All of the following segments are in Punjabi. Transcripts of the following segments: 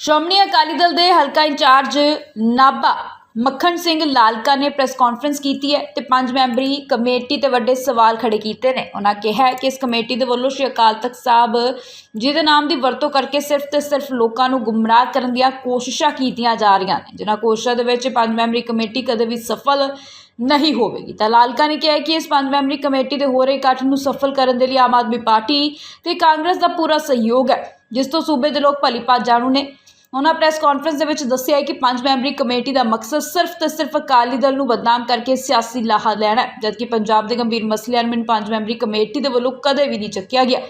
ਸ਼੍ਰੋਮਣੀ ਅਕਾਲੀ ਦਲ ਦੇ ਹਲਕਾ ਇੰਚਾਰਜ ਨਾਭਾ ਮੱਖਣ ਸਿੰਘ ਲਾਲਕਾ ਨੇ ਪ੍ਰੈਸ ਕਾਨਫਰੰਸ ਕੀਤੀ ਹੈ ਤੇ ਪੰਜ ਮੈਂਬਰੀ ਕਮੇਟੀ ਤੇ ਵੱਡੇ ਸਵਾਲ ਖੜੇ ਕੀਤੇ ਨੇ। ਉਹਨਾਂ ਕਿਹਾ ਕਿ ਇਸ ਕਮੇਟੀ ਦੇ ਵੱਲੋਂ ਸ਼੍ਰੀ ਅਕਾਲ ਤਖਤ ਸਾਹਿਬ ਜੀ ਦੇ ਨਾਮ ਦੀ ਵਰਤੋਂ ਕਰਕੇ ਸਿਰਫ ਤੇ ਸਿਰਫ ਲੋਕਾਂ ਨੂੰ ਗੁੰਮਰਾਹ ਕਰਨ ਦੀਆਂ ਕੋਸ਼ਿਸ਼ਾਂ ਕੀਤੀਆਂ ਜਾ ਰਹੀਆਂ ਨੇ, ਜਿਨ੍ਹਾਂ ਕੋਸ਼ਿਸ਼ਾਂ ਦੇ ਵਿੱਚ ਪੰਜ ਮੈਂਬਰੀ ਕਮੇਟੀ ਕਦੇ ਵੀ ਸਫਲ ਨਹੀਂ ਹੋਵੇਗੀ। ਤਾਂ ਲਾਲਕਾ ਨੇ ਕਿਹਾ ਕਿ ਇਸ ਪੰਜ ਮੈਂਬਰੀ ਕਮੇਟੀ ਦੇ ਹੋ ਰਹੇ ਇਕੱਠ ਨੂੰ ਸਫਲ ਕਰਨ ਦੇ ਲਈ ਆਮ ਆਦਮੀ ਪਾਰਟੀ ਤੇ ਕਾਂਗਰਸ ਦਾ ਪੂਰਾ ਸਹਿਯੋਗ ਹੈ, ਜਿਸ ਤੋਂ ਸੂਬੇ ਦੇ ਲੋਕ ਭਲੀ ਭਾਤ ਜਾਣੂ ਨੇ। ਉਹਨਾਂ ਪ੍ਰੈਸ ਕਾਨਫਰੰਸ ਦੇ ਵਿੱਚ ਦੱਸਿਆ ਹੈ ਕਿ ਪੰਜ ਮੈਂਬਰੀ ਕਮੇਟੀ ਦਾ ਮਕਸਦ ਸਿਰਫ ਤੇ ਸਿਰਫ ਅਕਾਲੀ ਦਲ ਨੂੰ ਬਦਨਾਮ ਕਰਕੇ ਸਿਆਸੀ ਲਾਹਾ ਲੈਣਾ ਹੈ, ਜਦਕਿ ਪੰਜਾਬ ਦੇ ਗੰਭੀਰ ਮਸਲਿਆਂ ਨੂੰ ਪੰਜ ਮੈਂਬਰੀ ਕਮੇਟੀ ਦੇ ਵੱਲੋਂ ਕਦੇ ਵੀ ਨਹੀਂ ਚੱਕਿਆ ਗਿਆ।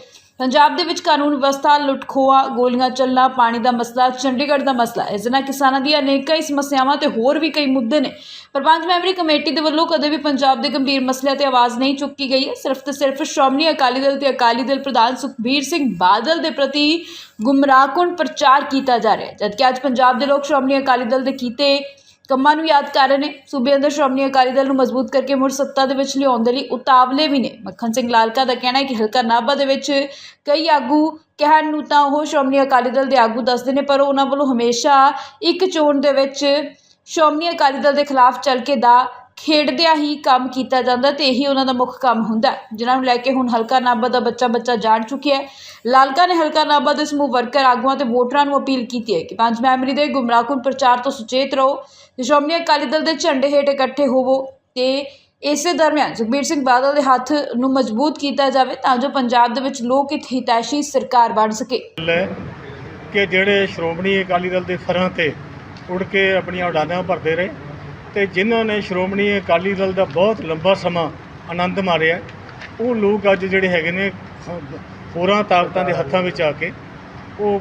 ਪੰਜਾਬ ਦੇ ਵਿੱਚ ਕਾਨੂੰਨ ਵਿਵਸਥਾ ਲੁੱਟਖੋਆ ਗੋਲੀਆਂ ਚੱਲਣਾ, ਪਾਣੀ ਦਾ ਮਸਲਾ, ਚੰਡੀਗੜ੍ਹ ਦਾ ਮਸਲਾ, ਇਸ ਦੇ ਨਾਲ ਕਿਸਾਨਾਂ ਦੀਆਂ ਅਨੇਕਾਂ ਹੀ ਸਮੱਸਿਆਵਾਂ ਤੇ ਹੋਰ ਵੀ ਕਈ ਮੁੱਦੇ ਨੇ। ਪਰ ਪੰਜ ਮੈਂਬਰੀ ਕਮੇਟੀ ਦੇ ਵੱਲੋਂ ਕਦੇ ਵੀ ਪੰਜਾਬ ਦੇ ਗੰਭੀਰ ਮਸਲਿਆਂ ਤੇ ਆਵਾਜ਼ ਨਹੀਂ ਚੁੱਕੀ ਗਈ ਹੈ। ਸਿਰਫ ਤੇ ਸਿਰਫ ਸ਼੍ਰੋਮਣੀ ਅਕਾਲੀ ਦਲ ਤੇ ਅਕਾਲੀ ਦਲ ਪ੍ਰਧਾਨ ਸੁਖਬੀਰ ਸਿੰਘ ਬਾਦਲ ਦੇ ਪ੍ਰਤੀ ਗੁੰਮਰਾਹਕੁਨ ਪ੍ਰਚਾਰ ਕੀਤਾ ਜਾ ਰਿਹਾ ਹੈ। ਜਦਕਿ ਅੱਜ ਪੰਜਾਬ ਦੇ ਲੋਕ ਸ਼੍ਰੋਮਣੀ ਅਕਾਲੀ ਦਲ ਦੇ ਕੀਤੇ ਕੰਮਾਂ ਨੂੰ ਯਾਦ ਕਰ ਰਹੇ ਨੇ। ਸੂਬੇ ਅੰਦਰ ਸ਼੍ਰੋਮਣੀ ਅਕਾਲੀ ਦਲ ਨੂੰ ਮਜ਼ਬੂਤ ਕਰਕੇ ਮੁੜ ਸੱਤਾ ਦੇ ਵਿੱਚ ਲਿਆਉਣ ਦੇ ਲਈ ਉਤਾਵਲੇ ਵੀ ਨੇ। ਮੱਖਣ ਸਿੰਘ ਲਾਲਕਾ ਦਾ ਕਹਿਣਾ ਹੈ ਕਿ ਹਲਕਾ ਨਾਭਾ ਦੇ ਵਿੱਚ ਕਈ ਆਗੂ ਕਹਿਣ ਨੂੰ ਤਾਂ ਉਹ ਸ਼੍ਰੋਮਣੀ ਅਕਾਲੀ ਦਲ ਦੇ ਆਗੂ ਦੱਸਦੇ ਨੇ, ਪਰ ਉਹਨਾਂ ਵੱਲੋਂ ਹਮੇਸ਼ਾ ਇੱਕ ਚੋਣ ਦੇ ਵਿੱਚ ਸ਼੍ਰੋਮਣੀ ਅਕਾਲੀ ਦਲ ਦੇ ਖਿਲਾਫ ਚੱਲ ਕੇ ਦਾ ਖੇਡਦਿਆਂ ਹੀ ਕੰਮ ਕੀਤਾ ਜਾਂਦਾ ਤੇ ਇਹੀ ਉਹਨਾਂ ਦਾ ਮੁੱਖ ਕੰਮ ਹੁੰਦਾ ਜਿਨ੍ਹਾਂ ਨੂੰ ਲੈ ਕੇ ਹੁਣ ਹਲਕਾ ਨਾਭਾ ਦਾ ਬੱਚਾ ਬੱਚਾ ਜਾਣ ਚੁੱਕਿਆ ਹੈ। ਲਾਲਕਾ ਨੇ ਹਲਕਾ ਨਾਭਾ ਦੇ ਸਮੂਹ ਵਰਕਰ ਆਗੂਆਂ ਤੇ ਵੋਟਰਾਂ ਨੂੰ ਅਪੀਲ ਕੀਤੀ ਹੈ ਕਿ ਪੰਜ ਮੈਂਬਰੀ ਦੇ ਗੁੰਮਰਾਹਕੁਨ ਪ੍ਰਚਾਰ ਤੋਂ ਸੁਚੇਤ ਰਹੋ ਤੇ ਸ਼੍ਰੋਮਣੀ ਅਕਾਲੀ ਦਲ ਦੇ ਝੰਡੇ ਹੇਠ ਇਕੱਠੇ ਹੋਵੋ ਤੇ ਇਸੇ ਦਰਮਿਆਨ ਸੁਖਬੀਰ ਸਿੰਘ ਬਾਦਲ ਦੇ ਹੱਥ ਨੂੰ ਮਜ਼ਬੂਤ ਕੀਤਾ ਜਾਵੇ ਤਾਂ ਜੋ ਪੰਜਾਬ ਦੇ ਵਿੱਚ ਲੋਕ ਹਿਤ ਹਿਤੈਸ਼ੀ ਸਰਕਾਰ ਬਣ ਸਕੇ। ਕਿ ਜਿਹੜੇ ਸ਼੍ਰੋਮਣੀ ਅਕਾਲੀ ਦਲ ਦੇ ਫਰਾਂ ਤੇ ਉੜ ਕੇ ਆਪਣੀਆਂ ਉਡਾਨਾਂ ਭਰਦੇ ਰਹੇ ਤੇ ਜਿਨ੍ਹਾਂ ਨੇ ਸ਼੍ਰੋਮਣੀ ਅਕਾਲੀ ਦਲ ਦਾ ਬਹੁਤ ਲੰਬਾ ਸਮਾਂ ਆਨੰਦ ਮਾਰਿਆ ਉਹ ਲੋਕ ਅੱਜ ਜਿਹੜੇ ਹੈਗੇ ਨੇ ਹੋਰਾਂ ਤਾਕਤਾਂ ਦੇ ਹੱਥਾਂ ਵਿੱਚ ਆ ਕੇ ਉਹ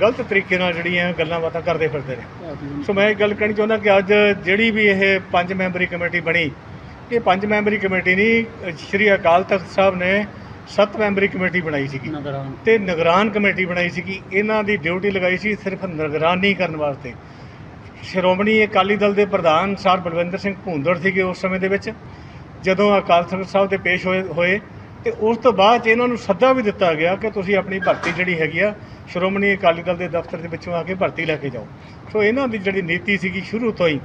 ਗਲਤ ਤਰੀਕੇ ਨਾਲ ਜਿਹੜੀਆਂ ਗੱਲਾਂ ਬਾਤਾਂ ਕਰਦੇ ਫਿਰਦੇ ਨੇ। ਸੋ ਮੈਂ ਇਹ ਗੱਲ ਕਹਿਣੀ ਚਾਹੁੰਦਾ ਕਿ ਅੱਜ ਜਿਹੜੀ ਵੀ ਇਹ ਪੰਜ ਮੈਂਬਰੀ ਕਮੇਟੀ ਬਣੀ ਇਹ ਪੰਜ ਮੈਂਬਰੀ ਕਮੇਟੀ ਨਹੀਂ ਸ਼੍ਰੀ ਅਕਾਲ ਤਖਤ ਸਾਹਿਬ ਨੇ ਸੱਤ ਮੈਂਬਰੀ ਕਮੇਟੀ ਬਣਾਈ ਸੀਗੀ। ਤੇ ਨਿਗਰਾਨ ਕਮੇਟੀ ਬਣਾਈ ਸੀਗੀ। ਇਹਨਾਂ ਦੀ ਡਿਊਟੀ ਲਗਾਈ ਸੀ ਸਿਰਫ ਨਿਗਰਾਨੀ ਕਰਨ ਵਾਸਤੇ। ਸ਼੍ਰੋਮਣੀ ਅਕਾਲੀ ਦਲ ਦੇ ਪ੍ਰਧਾਨ ਸਰ ਬਲਵਿੰਦਰ ਸਿੰਘ ਭੂੰਦੜ ਸੀਗੇ ਉਸ ਸਮੇਂ ਦੇ ਵਿੱਚ, ਜਦੋਂ ਅਕਾਲ ਤਖਤ ਸਾਹਿਬ ਦੇ ਪੇਸ਼ ਹੋਏ ਹੋਏ, ਤੇ ਉਸ ਤੋਂ ਬਾਅਦ 'ਚ ਇਹਨਾਂ ਨੂੰ ਸੱਦਾ ਵੀ ਦਿੱਤਾ ਗਿਆ ਕਿ ਤੁਸੀਂ ਆਪਣੀ ਭਰਤੀ ਜਿਹੜੀ ਹੈਗੀ ਆ, ਸ਼੍ਰੋਮਣੀ ਅਕਾਲੀ ਦਲ ਦੇ ਦਫ਼ਤਰ ਦੇ ਵਿੱਚੋਂ ਆ ਕੇ ਭਰਤੀ ਲੈ ਕੇ ਜਾਓ। ਸੋ ਇਹਨਾਂ ਦੀ ਜਿਹੜੀ ਨੀਤੀ ਸੀਗੀ ਸ਼ੁਰੂ ਤੋਂ ਹੀ,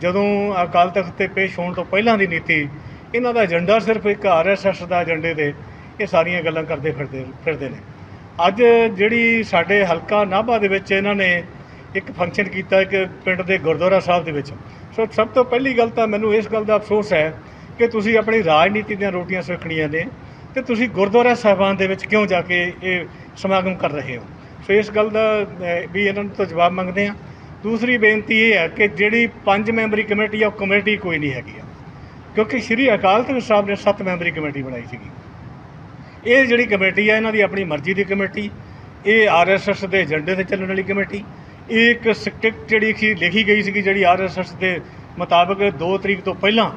ਜਦੋਂ ਅਕਾਲ ਤਖਤ ਤੇ ਪੇਸ਼ ਹੋਣ ਤੋਂ ਪਹਿਲਾਂ ਦੀ ਨੀਤੀ, ਇਹਨਾਂ ਦਾ ਏਜੰਡਾ ਸਿਰਫ ਇੱਕ ਆਰਐਸਐਸ ਦਾ ਏਜੰਡੇ ਤੇ ਇਹ ਸਾਰੀਆਂ ਗੱਲਾਂ ਕਰਦੇ ਫਿਰਦੇ ਫਿਰਦੇ ਨੇ। ਅੱਜ ਜਿਹੜੀ ਸਾਡੇ ਹਲਕਾ ਨਾਭਾ ਦੇ ਵਿੱਚ ਇਹਨਾਂ ਨੇ ਇੱਕ ਫੰਕਸ਼ਨ ਕੀਤਾ ਇੱਕ ਪਿੰਡ ਦੇ ਗੁਰਦੁਆਰਾ ਸਾਹਿਬ ਦੇ ਵਿੱਚ। ਸੋ ਸਭ ਤੋਂ ਪਹਿਲੀ ਗੱਲ ਤਾਂ ਮੈਨੂੰ ਇਸ ਗੱਲ ਦਾ ਅਫਸੋਸ ਹੈ ਕਿ ਤੁਸੀਂ ਆਪਣੀ ਰਾਜਨੀਤੀ ਦੀਆਂ ਰੋਟੀਆਂ ਸੇਕਣੀਆਂ ਨੇ ਤੇ ਤੁਸੀਂ ਗੁਰਦੁਆਰਾ ਸਾਹਿਬਾਨ ਦੇ ਵਿੱਚ ਕਿਉਂ ਜਾ ਕੇ ਇਹ ਸਮਾਗਮ ਕਰ ਰਹੇ ਹੋ? ਸੋ ਇਸ ਗੱਲ ਦਾ ਵੀ ਇਹਨਾਂ ਨੂੰ ਤੋਂ ਜਵਾਬ ਮੰਗਦੇ ਆ ਦੂਸਰੀ ਬੇਨਤੀ ਇਹ ਹੈ ਕਿ ਜਿਹੜੀ ਪੰਜ ਮੈਂਬਰੀ ਕਮੇਟੀ ਆ, ਉਹ ਕਮੇਟੀ ਕੋਈ ਨਹੀਂ ਹੈਗੀ ਆ। ਕਿਉਂਕਿ ਸ਼੍ਰੀ ਅਕਾਲ ਤਖਤ ਸਾਹਿਬ ਨੇ ਸੱਤ ਮੈਂਬਰੀ ਕਮੇਟੀ ਬਣਾਈ ਸੀਗੀ। ਇਹ ਜਿਹੜੀ ਕਮੇਟੀ ਹੈ ਇਹਨਾਂ ਦੀ ਆਪਣੀ ਮਰਜ਼ੀ ਦੀ ਕਮੇਟੀ, ਇਹ ਆਰਐਸਐਸ ਦੇ ਏਜੰਡੇ ਤੇ ਚੱਲਣ ਵਾਲੀ ਕਮੇਟੀ ਇਹ ਇੱਕ ਸਕ੍ਰਿਪਟ ਜਿਹੜੀ ਸੀ ਲਿਖੀ ਗਈ ਸੀਗੀ ਜਿਹੜੀ ਆਰਐਸਐਸ ਦੇ ਮੁਤਾਬਕ 2 ਤਰੀਕ ਤੋਂ ਪਹਿਲਾਂ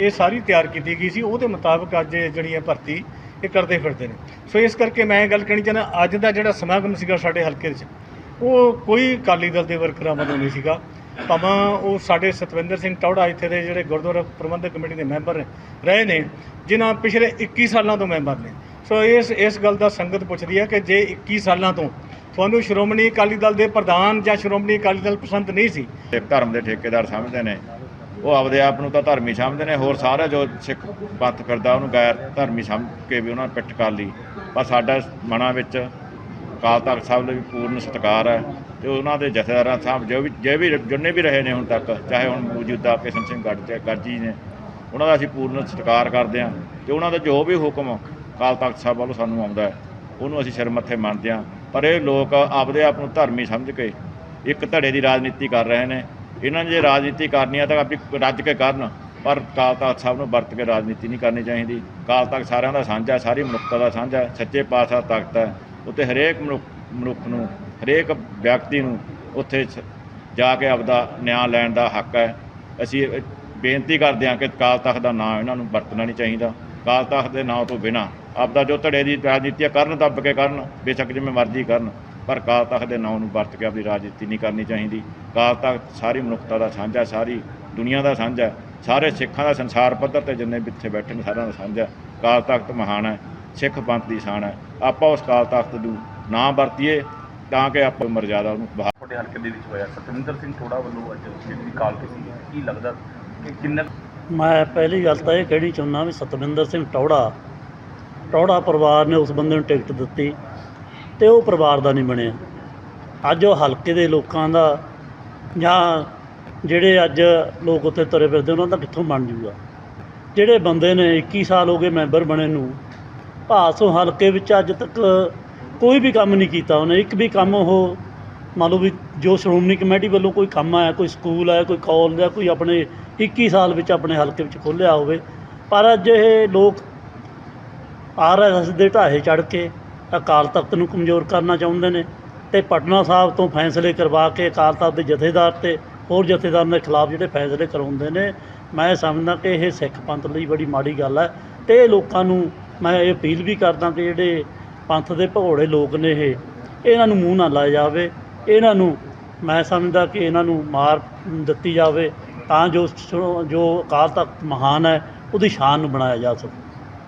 ਇਹ ਸਾਰੀ ਤਿਆਰ ਕੀਤੀ ਗਈ ਸੀ ਉਹਦੇ ਮੁਤਾਬਕ ਅੱਜ ਇਹ ਜਿਹੜੀ ਹੈ ਭਰਤੀ ਇਹ ਕਰਦੇ ਫਿਰਦੇ ਨੇ। ਸੋ ਇਸ ਕਰਕੇ ਮੈਂ ਇਹ ਗੱਲ ਕਹਿਣੀ ਚਾਹੁੰਦਾ, ਅੱਜ ਦਾ ਜਿਹੜਾ ਸਮਾਗਮ ਸੀਗਾ ਸਾਡੇ ਹਲਕੇ ਵਿੱਚ, ਉਹ ਕੋਈ ਅਕਾਲੀ ਦਲ ਦੇ ਵਰਕਰਾਂ ਵੱਲੋਂ ਨਹੀਂ ਸੀਗਾ। ਭਾਵੇਂ ਉਹ ਸਾਡੇ ਸਤਵਿੰਦਰ ਸਿੰਘ ਟੌੜਾ ਇੱਥੇ ਦੇ ਜਿਹੜੇ ਗੁਰਦੁਆਰਾ ਪ੍ਰਬੰਧਕ ਕਮੇਟੀ ਦੇ ਮੈਂਬਰ ਰਹੇ ਨੇ, ਜਿਨ੍ਹਾਂ ਪਿਛਲੇ 21 ਸਾਲਾਂ ਤੋਂ ਮੈਂਬਰ ਨੇ। ਸੋ ਇਸ ਇਸ ਗੱਲ ਦਾ ਸੰਗਤ ਪੁੱਛਦੀ ਹੈ ਕਿ ਜੇ 21 ਸਾਲਾਂ ਤੋਂ ਤੁਹਾਨੂੰ ਸ਼੍ਰੋਮਣੀ ਅਕਾਲੀ ਦਲ ਦੇ ਪ੍ਰਧਾਨ ਜਾਂ ਸ਼੍ਰੋਮਣੀ ਅਕਾਲੀ ਦਲ ਪਸੰਦ ਨਹੀਂ ਸੀ। ਤੇ ਧਰਮ ਦੇ ਠੇਕੇਦਾਰ ਸਮਝਦੇ ਨੇ। ਉਹ ਆਪਦੇ ਆਪ ਨੂੰ ਤਾਂ ਧਰਮੀ ਸਮਝਦੇ ਨੇ, ਹੋਰ ਸਾਰਾ ਜੋ ਸਿੱਖ ਪੰਥ ਕਰਦਾ ਉਹਨੂੰ ਗੈਰ ਧਰਮੀ ਸਮਝ ਕੇ ਵੀ ਉਹਨਾਂ ਨੇ ਪਿੱਠ ਕਰ ਲਈ। ਪਰ ਸਾਡਾ ਮਨਾਂ ਵਿੱਚ ਅਕਾਲ ਤਖਤ ਸਾਹਿਬ ਲਈ ਪੂਰਨ ਸਤਿਕਾਰ ਹੈ ਤੇ ਉਹਨਾਂ ਦੇ ਜਥੇਦਾਰਾਂ ਸਾਹਿਬ ਜੋ ਵੀ, ਜੇ ਵੀ ਜਿੰਨੇ ਵੀ ਰਹੇ ਨੇ ਹੁਣ ਤੱਕ, ਚਾਹੇ ਹੁਣ ਮੌਜੂਦਾ ਕਿਸ਼ਨ ਸਿੰਘ ਗੱਡ ਗਰਜੀ ਨੇ, ਉਹਨਾਂ ਦਾ ਅਸੀਂ ਪੂਰਨ ਸਤਿਕਾਰ ਕਰਦੇ ਹਾਂ ਤੇ ਉਹਨਾਂ ਦਾ ਜੋ ਵੀ ਹੁਕਮ ਅਕਾਲ ਤਖਤ ਸਾਹਿਬ ਵੱਲੋਂ ਸਾਨੂੰ ਆਉਂਦਾ ਹੈ, ਉਹਨੂੰ ਅਸੀਂ ਸਿਰ ਮੱਥੇ ਮੰਨਦੇ ਹਾਂ। ਪਰ ਇਹ ਲੋਕ ਆਪਦੇ ਆਪ ਨੂੰ ਧਰਮੀ ਸਮਝ ਕੇ ਇੱਕ ਧੜੇ ਦੀ ਰਾਜਨੀਤੀ ਕਰ ਰਹੇ ਨੇ। ਇਹਨਾਂ ਨੇ ਜੇ ਰਾਜਨੀਤੀ ਕਰਨੀ ਆ ਤਾਂ ਆਪਣੀ ਰੱਜ ਕੇ ਕਰਨ, ਪਰ ਕਾਲ ਤਖਤ ਸਾਹਿਬ ਨੂੰ ਵਰਤ ਕੇ ਰਾਜਨੀਤੀ ਨਹੀਂ ਕਰਨੀ ਚਾਹੀਦੀ। ਕਾਲ ਤਖਤ ਸਾਰਿਆਂ ਦਾ ਸਾਂਝਾ ਸਾਰੀ ਮਨੁੱਖਤਾ ਦਾ ਸਾਂਝਾ ਸੱਚੇ ਪਾਤਸ਼ਾਹ ਤਖਤ ਹੈ। ਉੱਤੇ ਹਰੇਕ ਮਨੁੱਖ ਮਨੁੱਖ ਨੂੰ, ਹਰੇਕ ਵਿਅਕਤੀ ਨੂੰ ਉੱਥੇ ਸ- ਜਾ ਕੇ ਆਪਦਾ ਨਿਆਂ ਲੈਣ ਦਾ ਹੱਕ ਹੈ। ਅਸੀਂ ਬੇਨਤੀ ਕਰਦੇ ਹਾਂ ਕਿ ਕਾਲ ਤਖਤ ਦਾ ਨਾਮ ਇਹਨਾਂ ਨੂੰ ਵਰਤਣਾ ਨਹੀਂ ਚਾਹੀਦਾ। ਕਾਲ ਤਖਤ ਦੇ ਨਾਮ ਤੋਂ ਬਿਨਾ ਆਪਦਾ ਜੋ ਧੜੇ ਦੀ ਰਾਜਨੀਤੀ ਆ, ਕਰਨ ਦੱਬ ਕੇ ਕਰਨ ਬੇਸ਼ੱਕ ਜਿਵੇਂ ਮਰਜ਼ੀ ਕਰਨ ਪਰ ਅਕਾਲ ਤਖਤ ਦੇ ਨਾਮ ਨੂੰ ਵਰਤ ਕੇ ਆਪਣੀ ਰਾਜਨੀਤੀ ਨਹੀਂ ਕਰਨੀ ਚਾਹੀਦੀ। ਅਕਾਲ ਤਖਤ ਸਾਰੀ ਮਨੁੱਖਤਾ ਦਾ ਸਾਂਝਾ ਸਾਰੀ ਦੁਨੀਆ ਦਾ ਸਾਂਝਾ ਸਾਰੇ ਸਿੱਖਾਂ ਦਾ ਸੰਸਾਰ ਪੱਧਰ ਤੇ ਜਿੰਨੇ ਵੀ ਇੱਥੇ ਬੈਠੇ ਨੇ ਸਾਰਿਆਂ ਦਾ ਸਾਂਝਾ ਅਕਾਲ ਤਖਤ ਮਹਾਨ ਹੈ ਸਿੱਖ ਪੰਥ ਦੀ ਸ਼ਾਨ ਹੈ। ਆਪਾਂ ਉਸ ਅਕਾਲ ਤਖਤ ਨੂੰ ਨਾ ਵਰਤੀਏ ਤਾਂ ਕਿ ਆਪਾਂ ਮਰਜ਼ਾਦਾ ਉਹਨੂੰ ਬਹਾ ਤੁਹਾਡੇ ਹਲਕੇ ਦੇ ਵਿੱਚ ਹੋਇਆ। ਸਤਵਿੰਦਰ ਸਿੰਘ ਥੋੜਾ ਵੱਲੋਂ ਅੱਜ ਜਿਹੜੀ ਕਾਲ ਕੀਤੀ ਹੈ ਕੀ ਲੱਗਦਾ ਕਿ ਕਿੰਨਾ ਮੈਂ ਪਹਿਲੀ ਗੱਲ ਤਾਂ ਇਹ ਕਹਿਣੀ ਚਾਹੁੰਦਾ ਵੀ ਸਤਵਿੰਦਰ ਸਿੰਘ ਟੌੜਾ ਟੌੜਾ ਪਰਿਵਾਰ ਨੇ ਉਸ ਬੰਦੇ ਨੂੰ ਟਿਕਟ ਦਿੱਤੀ ਤੇ ਉਹ ਪਰਿਵਾਰ ਦਾ ਨਹੀਂ ਬਣਿਆ। ਅੱਜ ਉਹ ਹਲਕੇ ਦੇ ਲੋਕਾਂ ਦਾ ਜਾਂ ਜਿਹੜੇ ਅੱਜ ਲੋਕ ਉੱਤੇ ਤੁਰੇ ਫਿਰਦੇ ਉਹਨਾਂ ਦਾ ਕਿੱਥੋਂ ਬਣ ਜੂਗਾ? ਜਿਹੜੇ ਬੰਦੇ ਨੇ 21 ਸਾਲ ਹੋ ਗਏ ਮੈਂਬਰ ਬਣੇ ਨੂੰ ਭਾਸੋਂ ਹਲਕੇ ਵਿੱਚ ਅੱਜ ਤੱਕ ਕੋਈ ਵੀ ਕੰਮ ਨਹੀਂ ਕੀਤਾ ਉਹਨੇ। ਇੱਕ ਵੀ ਕੰਮ ਉਹ ਮੰਨ ਲਓ ਵੀ ਜੋ ਸ਼੍ਰੋਮਣੀ ਕਮੇਟੀ ਵੱਲੋਂ ਕੋਈ ਕੰਮ ਆਇਆ, ਕੋਈ ਸਕੂਲ ਆਇਆ, ਕੋਈ ਕਾਲਜ ਆ ਕੋਈ ਆਪਣੇ 21 ਸਾਲ ਵਿੱਚ ਆਪਣੇ ਹਲਕੇ ਵਿੱਚ ਖੋਲ੍ਹਿਆ ਹੋਵੇ। ਪਰ ਅੱਜ ਇਹ ਲੋਕ ਆਰਐਸਐਸ ਦੇ ਢਾਹੇ ਚੜ ਕੇ ਅਕਾਲ ਤਖਤ ਨੂੰ ਕਮਜ਼ੋਰ ਕਰਨਾ ਚਾਹੁੰਦੇ ਨੇ ਤੇ ਪਟਨਾ ਸਾਹਿਬ ਤੋਂ ਫੈਸਲੇ ਕਰਵਾ ਕੇ ਅਕਾਲ ਤਖਤ ਦੇ ਜਥੇਦਾਰ ਤੇ ਹੋਰ ਜਥੇਦਾਰਾਂ ਦੇ ਖਿਲਾਫ ਜਿਹੜੇ ਫੈਸਲੇ ਕਰਾਉਂਦੇ ਨੇ, ਮੈਂ ਸਮਝਦਾ ਕਿ ਇਹ ਸਿੱਖ ਪੰਥ ਲਈ ਬੜੀ ਮਾੜੀ ਗੱਲ ਹੈ ਤੇ ਇਹ ਲੋਕਾਂ ਨੂੰ ਮੈਂ ਇਹ ਅਪੀਲ ਵੀ ਕਰਦਾ ਕਿ ਜਿਹੜੇ ਪੰਥ ਦੇ ਭਗੌੜੇ ਲੋਕ ਨੇ ਇਹ, ਇਹਨਾਂ ਨੂੰ ਮੂੰਹ ਨਾ ਲਾਇਆ ਜਾਵੇ, ਇਹਨਾਂ ਨੂੰ ਮੈਂ ਸਮਝਦਾ ਕਿ ਇਹਨਾਂ ਨੂੰ ਮਾਰ ਦਿੱਤੀ ਜਾਵੇ ਤਾਂ ਜੋ ਜੋ ਅਕਾਲ ਤਖਤ ਮਹਾਨ ਹੈ, ਉਹਦੀ ਸ਼ਾਨ ਨੂੰ ਬਣਾਇਆ ਜਾ ਸਕੇ।